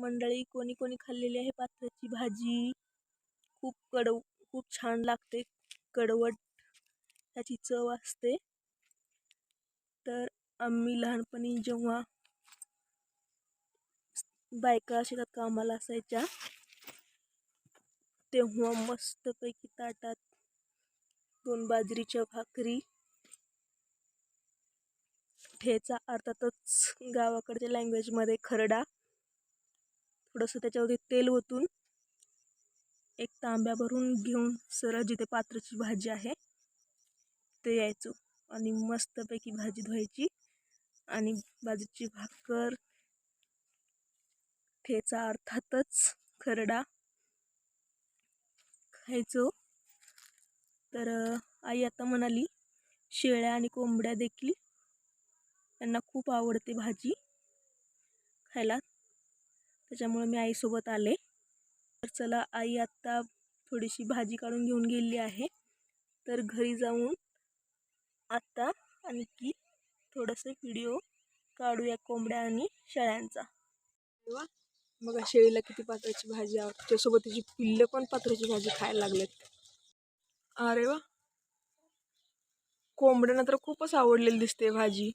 मंडळी कोणी कोणी खाल्लेली आहे पात्राची भाजी. खूप कडव खूप छान लागते कडवट त्याची चव असते. तर आम्ही लहानपणी जेव्हा बायका शेतात कामाला असायच्या तेव्हा मस्तपैकी ताटात दोन बाजरीच्या भाकरी ठेचा अर्थातच गावाकडच्या लँग्वेजमध्ये खरडा थोडंसं त्याच्यावरती तेल ओतून एक तांब्या भरून घेऊन सरळ जिथे पात्राची भाजी आहे ते यायचो. आणि मस्तपैकी भाजी धुवायची आणि भाजीची भाकर ठेचा अर्थातच खरडा खायचो. तर आई आता म्हणाली शेळ्या आणि कोंबड्या देखील त्यांना खूप आवडते भाजी खायला. त्याच्यामुळे मी आईसोबत आले. तर चला आई आत्ता थोडीशी भाजी काढून घेऊन गेली आहे. तर घरी जाऊन आत्ता आणखी थोडंसं व्हिडिओ काढूया कोंबड्या आणि शेळ्यांचा. वा मग शेळीला किती पात्राची भाजी आवडते त्यासोबत तिची पिल्लं पण पात्राची भाजी खायला लागलेत. अरे वा! कोंबड्यांना तर खूपच आवडलेली दिसते भाजी.